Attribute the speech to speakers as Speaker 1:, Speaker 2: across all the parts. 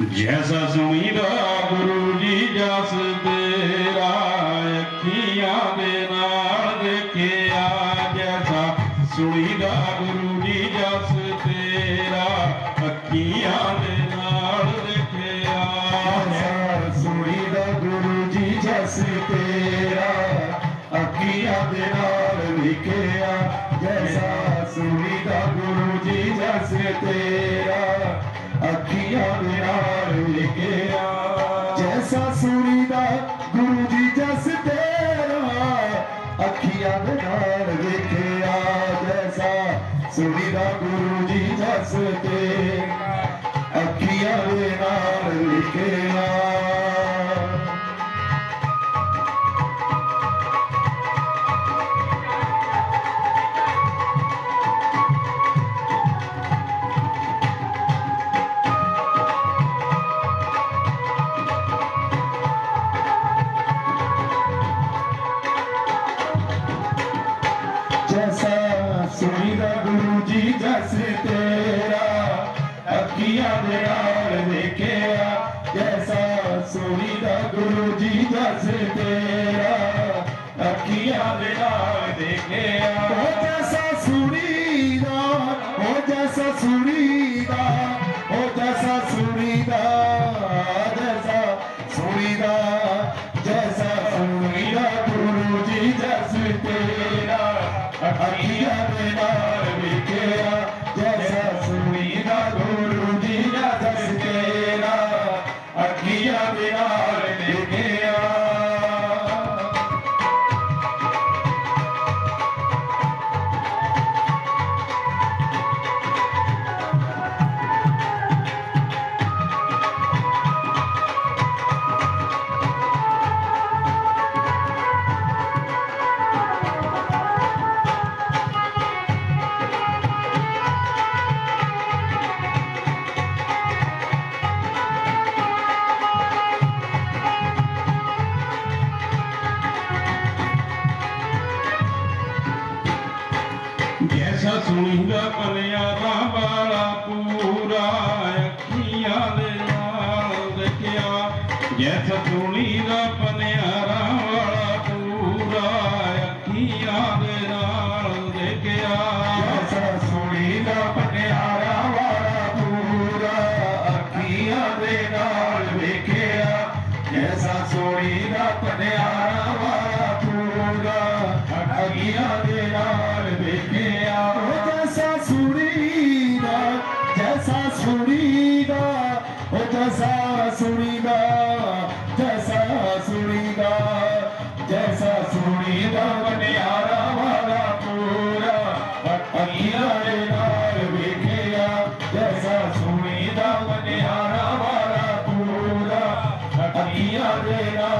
Speaker 1: ਜੈਸਾ ਸੁਣੀਦਾ ਗੁਰੂ ਜੀ ਜਸ ਤੇਰਾ ਅੱਖੀਆਂ ਦੇ ਨਾਲ ਦੇਖਿਆ, ਜੈਸਾ ਸੁਣੀਦਾ ਗੁਰੂ ਜੀ ਜਸ ਤੇਰਾ ਅੱਖੀਆਂ ਦੇ ਨਾਲ ਦੇਖਿਆ।
Speaker 2: ਸੁਣੀ ਦਾ ਗੁਰੂ ਜੀ ਜਸ ਤੇਰਾ ਅੱਖੀਆਂ ਦੇ ਨਾਲ ਵਿਖਿਆ ਜੈਸਾ ਸੁਣੀਦਾ ਗੁਰੂ ਜੀ ਜਸ ਤੇਰਾ ਅੱਖੀਆਂ ਦੇ ਨਾਲ ਵਿਖਿਆ ਜੈਸਾ ਸੁਣੀ ਦਾ ਗੁਰੂ ਜੀ ਜਸ ਤੇਰਾ, ਅੱਖੀਆਂ ਦੇ ਨਾਲ ਵਿਖਿਆ। ਜੈਸਾ ਸੁਣੀ ਦਾ ਗੁਰੂ ਜੀ ਜਸ ਤੇਰਾ, ਅੱਖੀਆਂ ਦੇ ਨਾਲ ਲਿਖਿਆ ਜੈਸਾ ਸੁਣੀਦਾ ਗੁਰੂ ਜੀ ਜਸ ਤੇਰਾ ਅੱਖੀਆਂ ਦੇ ਨਾਲ ਦੇਖਿਆ ਜੈਸਾ ਸੁਣੀਦਾ ਗੁਰੂ ਜੀ ਜਸ ਤੇਰਾ ਅੱਖੀਆਂ ਦੇ ਨਾਲ ਦੇਖਿਆ ਉਹ ਜੈਸਾ ਸੁਣੀਦਾ ਉਹ ਜੈਸਾ ਸੁਣੀ ਜੈਸਾ ਸੁਣੀਦਾ
Speaker 1: ਪਨਿਆਰਾ ਵਾਲਾ ਪੂਰਾ, ਅੱਖੀਆਂ ਦੇ ਨਾਲ ਦੇਖਿਆ। ਜੈਸਾ ਸੁਣੀਦਾ ਪਨਿਆਰਾ ਵਾਲਾ ਪੂਰਾ, ਅੱਖੀਆਂ ਜੈਸਾ ਸੁਣੀਦਾ
Speaker 2: ਜੈਸਾ ਸੁਣੀਦਾ ਪਟਿਆਰਾ ਵਾਲਾ ਪੂਰਾ ਅੱਖੀਆਂ ਦੇ ਨਾਲ ਵੇਖਿਆ ਜੈਸਾ ਸੁਣੀਦਾ ਮਨਿਆਰਾ ਵਾਲਾ ਪੂਰਾ ਅੱਖੀਆਂ ਦੇ ਨਾਲ ਵੇਖਿਆ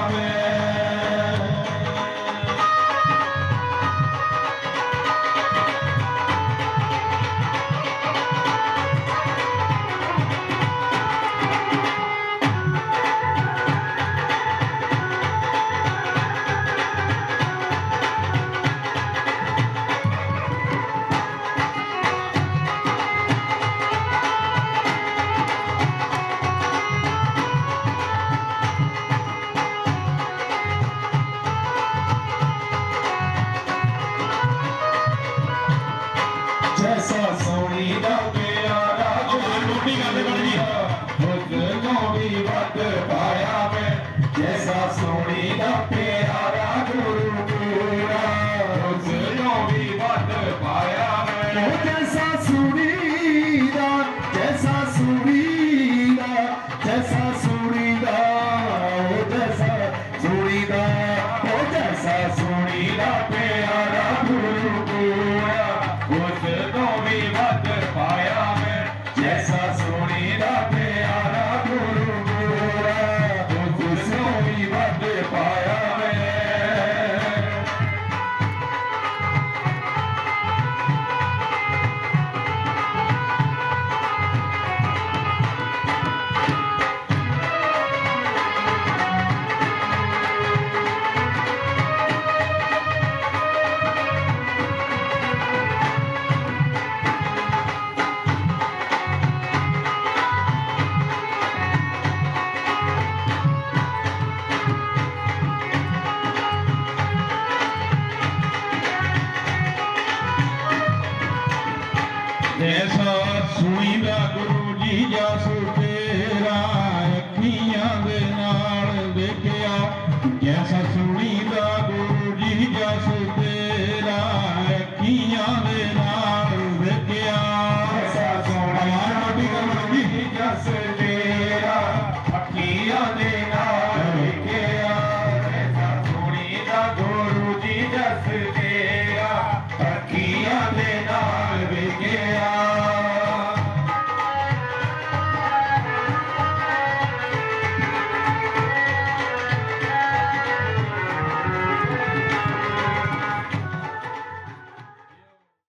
Speaker 2: ਸੋਣੀ ਦਾ ਪਿਆਰਾ ਉਹ ਲੋਟੀ ਗੱਲ ਬਣ ਗਈ ਮੁੱਦ ਕੋੜੀ ਵੱਟ ਪਾਇਆ ਮੈਂ। ਜੈਸਾ ਸੋਣੀ ਦਾ ਪਿਆਰਾ ਗੁਰੂ ਪੂਰਾ ਮੁੱਦ ਕੋੜੀ ਵੱਟ ਪਾਇਆ
Speaker 1: ਮੈਂ। ਸੂਈ ਸੁਣੀਦਾ ਗੁਰੂ ਜੀ ਜਸ